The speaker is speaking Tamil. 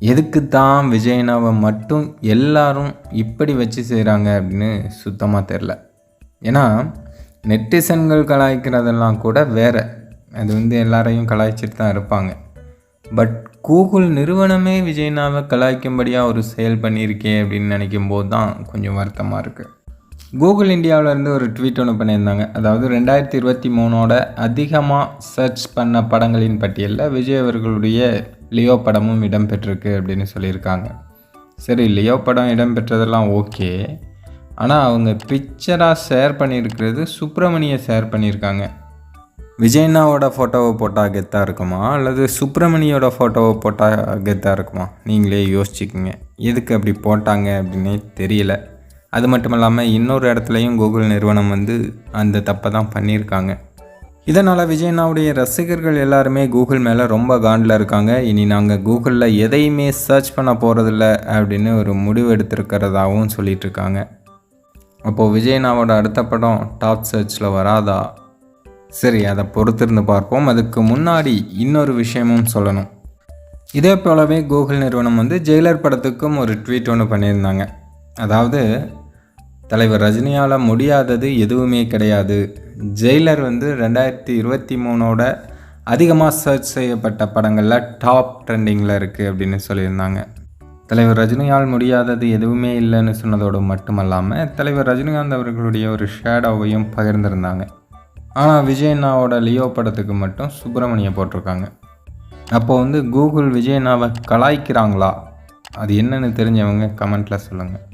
எதுக்கு தான் விஜயனாவை மட்டும் எல்லாரும் இப்படி வச்சு செய்கிறாங்க அப்படின்னு சுத்தமாக தெரில ஏன்னா நெட்டிசன்கள் கலாய்க்கிறதெல்லாம் கூட வேறு. அது வந்து எல்லாரையும் கலாய்ச்சிட்டு தான் இருப்பாங்க. பட் கூகுள் நிறுவனமே விஜயனாவை கலாய்க்கும்படியாக ஒரு செயல் பண்ணியிருக்கே அப்படின்னு நினைக்கும் போது தான் கொஞ்சம் வருத்தமாக இருக்குது கூகுள் இந்தியாவிலேருந்து ஒரு ட்வீட் ஒன்று பண்ணியிருந்தாங்க. அதாவது ரெண்டாயிரத்தி இருபத்தி மூணோட அதிகமாக சர்ச் பண்ண படங்களின் பட்டியலில் விஜய் அவர்களுடைய லியோ படமும் இடம்பெற்றிருக்கு அப்படின்னு சொல்லியிருக்காங்க. சரி லியோ படம் இடம்பெற்றதெல்லாம் ஓகே. ஆனால் அவங்க பிக்சராக ஷேர் பண்ணியிருக்கிறது சுப்பிரமணிய ஷேர் பண்ணியிருக்காங்க. விஜயண்ணாவோட ஃபோட்டோவை போட்டால் கெத்தாக இருக்குமா? அல்லது சுப்பிரமணியோட ஃபோட்டோவை போட்டால் கெத்தாக இருக்குமா? நீங்களே யோசிச்சுக்குங்க. எதுக்கு அப்படி போட்டாங்க அப்படின்னே தெரியல. அது மட்டும் இல்லாமல் இன்னொரு இடத்துலையும் கூகுள் நிறுவனம் வந்து அந்த தப்பை தான் பண்ணியிருக்காங்க. இதனால் விஜய்னாவுடைய ரசிகர்கள் எல்லாருமே கூகுள் மேலே ரொம்ப காண்டில் இருக்காங்க. இனி நாங்கள் கூகுளில் எதையுமே சர்ச் பண்ண போகிறதில்ல அப்படின்னு ஒரு முடிவு எடுத்திருக்கிறதாகவும் சொல்லிகிட்ருக்காங்க அப்போது விஜய்னாவோட அடுத்த படம் டாப் சர்ச்சில் வராதா? சரி அதை பொறுத்திருந்து பார்ப்போம். அதுக்கு முன்னாடி இன்னொரு விஷயமும் சொல்லணும். இதே போலவே கூகுள் நிறுவனம் வந்து ஜெயிலர் படத்துக்கும் ஒரு ட்வீட் ஒன்று பண்ணியிருந்தாங்க. அதாவது தலைவர் ரஜினியால் முடியாதது எதுவுமே கிடையாது. ஜெயிலர் வந்து ரெண்டாயிரத்தி இருபத்தி மூணோட அதிகமாக சர்ச் செய்யப்பட்ட படங்களில் டாப் ட்ரெண்டிங்கில் இருக்குது அப்படின்னு சொல்லியிருந்தாங்க. தலைவர் ரஜினியால் முடியாதது எதுவுமே இல்லைன்னு சொன்னதோடு மட்டுமல்லாமல் தலைவர் ரஜினிகாந்த் அவர்களுடைய ஒரு ஷேடோவையும் பகிர்ந்திருந்தாங்க. ஆனால் விஜயண்ணாவோட லியோ படத்துக்கு மட்டும் சுப்பிரமணியம் போட்டிருக்காங்க. அப்போ வந்து கூகுள் விஜயண்ணாவை கலாய்க்கிறாங்களா? அது என்னன்னு தெரிஞ்சவங்க கமெண்ட்டில் சொல்லுங்கள்